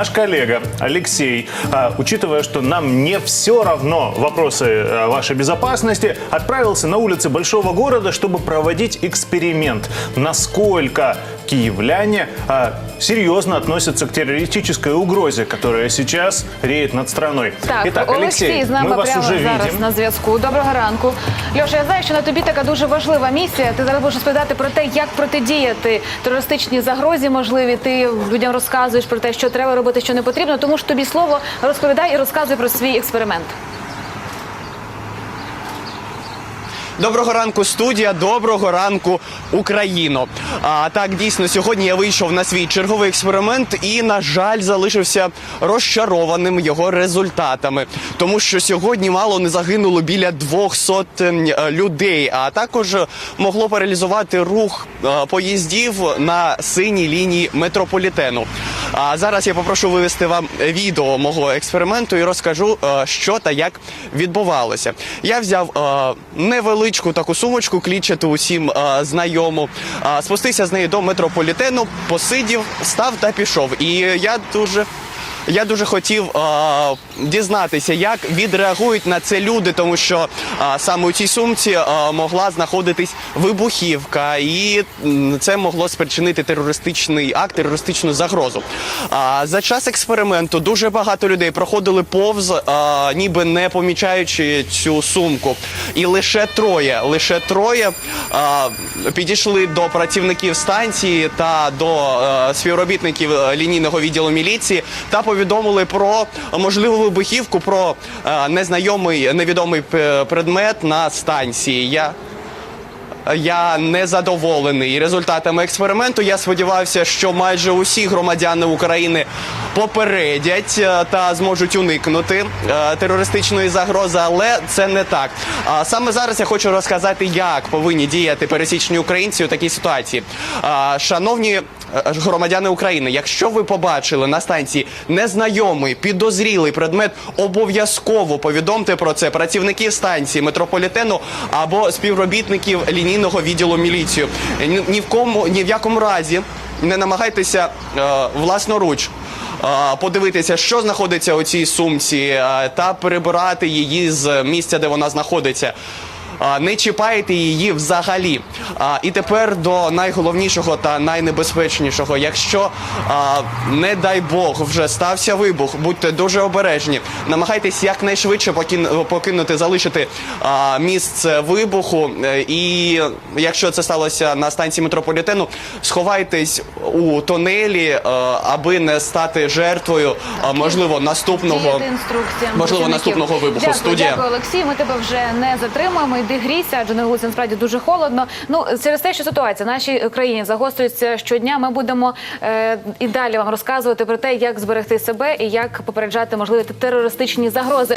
наш коллега Алексей, а, учитывая, что нам не все равно вопросы а, вашей безопасности, отправился на улицы большого города, чтобы проводить эксперимент, насколько киевляне а, серьезно относятся к террористической угрозе, которая сейчас реет над страной. Так, Итак, Олексій Алексей, з нами мы вас прямо уже зараз видим. на зв'язку. Доброго ранку. Льоша, я знаю, що на тобі така дуже важлива місія. Ти зараз будеш розповідати про те, як протидіяти терористичній загрозі. Можливі ти людям розказуєш про те, що треба робити, що не потрібно. Тому ж тобі слово розповідай і розказуй про свій експеримент. Доброго ранку, студія. Доброго ранку, Україно. А так дійсно сьогодні я вийшов на свій черговий експеримент і, на жаль, залишився розчарованим його результатами, тому що сьогодні мало не загинуло біля 200 е, людей, а також могло паралізувати рух е, поїздів на синій лінії метрополітену. А зараз я попрошу вивести вам відео мого експерименту і розкажу, е, що та як відбувалося. Я взяв е, невеличку таку сумочку, клітчату усім е, знайому, спустився з нею до метрополітену, посидів, став та пішов. І я дуже. Я дуже хотів е, дізнатися, як відреагують на це люди, тому що е, саме у цій сумці е, могла знаходитись вибухівка, і це могло спричинити терористичний акт, терористичну загрозу. А за час експерименту дуже багато людей проходили повз, е, ніби не помічаючи цю сумку. І лише троє, лише троє е, підійшли до працівників станції та до е, співробітників е, лінійного відділу міліції та повідомили про можливу вибухівку, про е, незнайомий невідомий предмет на станції. Я я не задоволений результатами експерименту. Я сподівався, що майже усі громадяни України попередять е, та зможуть уникнути е, терористичної загрози, але це не так. А саме зараз я хочу розказати, як повинні діяти пересічні українці у такій ситуації. Шановні е, громадяни України, якщо ви побачили на станції незнайомий підозрілий предмет, обов'язково повідомте про це працівників станції метрополітену або співробітників лінійного відділу міліцію. Ні, ні в кому ні в якому разі не намагайтеся е, власноруч. е, Подивитися, що знаходиться у цій сумці, е, та перебирати її з місця, де вона знаходиться. Не чіпайте її взагалі. І тепер до найголовнішого та найнебезпечнішого. Якщо не дай Бог вже стався вибух, будьте дуже обережні. Намагайтесь якнайшвидше покинути, залишити місце вибуху. І якщо це сталося на станції метрополітену, сховайтесь у тонелі, аби не стати жертвою, можливо, наступного. Можливо, наступного вибуху. Дякую, Студія. Дякую, Олексій. Ми тебе вже не затримаємо. Йди грійся, адже на вулиці насправді дуже холодно. Ну через те, що ситуація в нашій країні загострюється щодня. Ми будемо е, і далі вам розказувати про те, як зберегти себе і як попереджати можливі терористичні загрози.